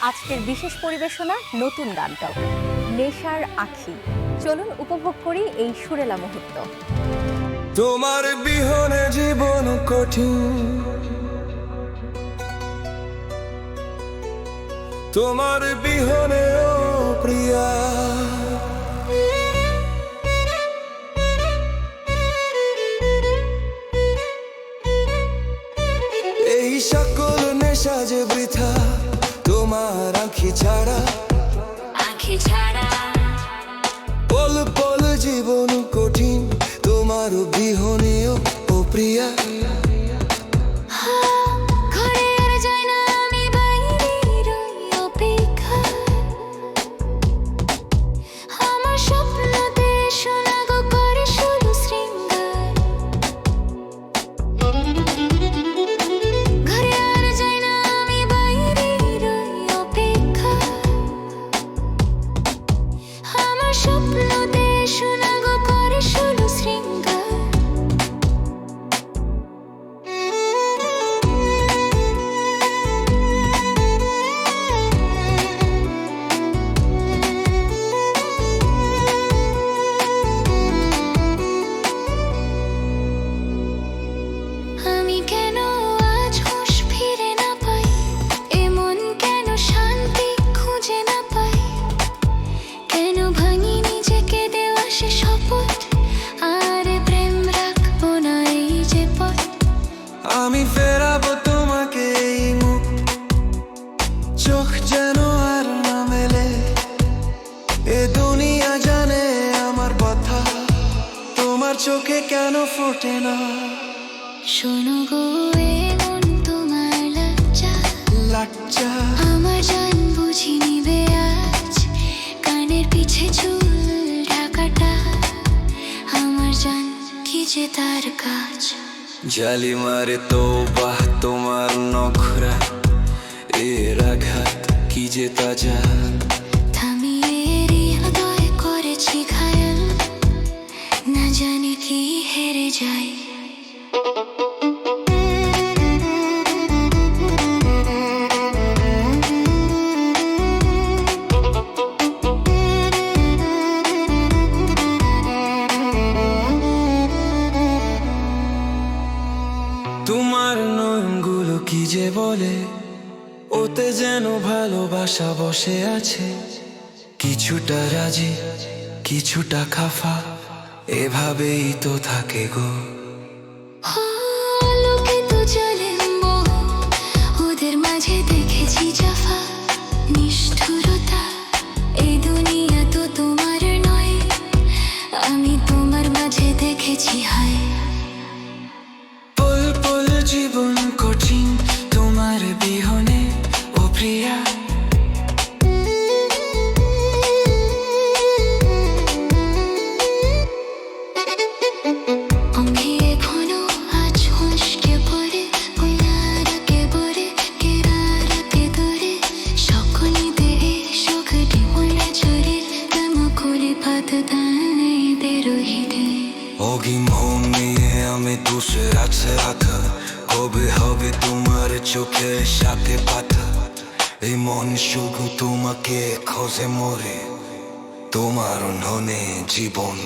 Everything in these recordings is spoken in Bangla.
আজকের বিশেষ পরিবেশনা নতুন গানটাও। নেশার আখি। চলুন উপভোগ করি এই সুরেলা মুহূর্ত। তোমার বিহনে জীবন কঠিন। তোমার বিহনে ও প্রিয়া। এই সকল আমার চোখে কেন ফোটে না? শোনো গো এমন তোমার লজ্জা। লাচ্চা আমার জান বুঝি নিবে আজ। কানের পিছে চুল ঢাকাটা। আমার জান কি যে তার কাজ। জালি মারে তো বাহ তোমার নখরা। এর আঘাত কি যে তাজা। যায়। তোমার নয়নগুলো কি যে বলে? ওতে যেন ভালোবাসা বসে আছে। কিছুটা রাজি, কিছুটা খাফা। এভাবেই তো থাকে গো। লোকে তো জানেন ওদের মাঝে অগিম নিয়ে আমি দুসে আছে আধা কবে হবে তোমার চোখে সাথে পাতা? এই মন শুধু তোমাকে খোঁজে মরে তোমার ননে জীবন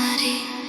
melody.